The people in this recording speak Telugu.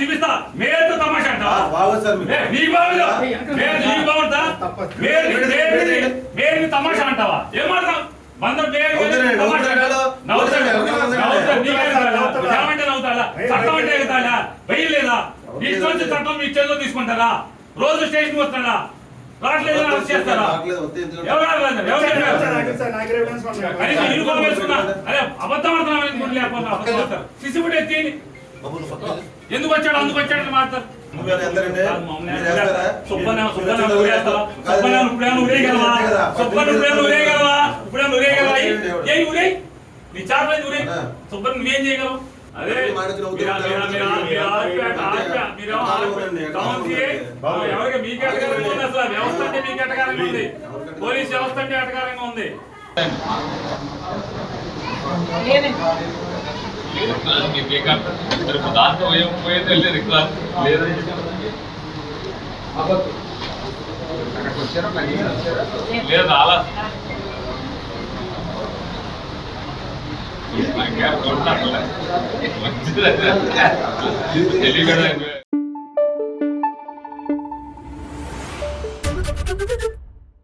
చూపిస్తా మేలు తమాషా. ఏ, నీకు బాగుందా? మేలు నీకు బాగుందా? మేలు మేలు మేలు తమాషా అంటావా? ఏం మాట్లాడు వంద పేరు నవ్వుతున్నాడు, తమాషా నవ్వుతున్నాడు. నవ్వుతాడు నవ్వుతున్నాడు. నవ్వుతాడు నీకే నవ్వుతాడా? నవ్వుతాడా? ఏమంటే నవ్వుతాడా? చట్టం అంటే ఎగుతాడా వెయ్యలేదా చట్టం మీ చేతిలో తీసుకుంటారా? రోజు స్టేషన్ వస్తాడా? రావట్లేదు అరెస్ట్ చేస్తారా? ఎవరు రావట్లేదు? ఎవరు అబద్ధం ఎందుకు లేకపోతే సిసిబుడ్ ఎత్తి. ఎందుకు వచ్చాడు అందుకు వచ్చాడు అని మాట్లాడతారు నువ్వు ఏమైనా వెళ్తారంటే? కాదు, మమ్మల్ని మీరు ఏమైనా వెళ్తారా? సుబ్బన్న మీరు సుబ్బన్న వెళ్తారా? ఊరేస్తావా కాదు, సుబ్బన్న ఇప్పుడేమో ఊరేయగలవా అంతే కదా. సుబ్బన్న ఇప్పుడేమో ఊరేయగలవా ఇప్పుడేమో ఊరేయగలవా ఏ ఊరే నీ చాపలేదు ఊరే ఆ. సుబ్బన్న నువ్వేం చేయగలవు అదే ఈ మాట వచ్చిన మీరు- ఉద్యోగం మీరు- మీరు- కావాలి. మీరు ఆర్పి- ఆర్పి- మీరేమో ఎక్కడ ఆర్పి- ఉందండి? ఎక్కడ టౌన్ ఉందండి? సిఐ, బాబు. ఎవరికి మీకు ఎటకారంగా ఉంది అసలు వ్యవస్థ అంటే మీకు ఎటకారంగా ఉంది పోలీస్ వ్యవస్థ అంటే ఎటకారంగా ఉంది దాంట్లో ఏం పోయేదో లేదు ఇక్కడ లేదు లేదు అలా నాకేం కొట్టాలి మంచిది తెలియదు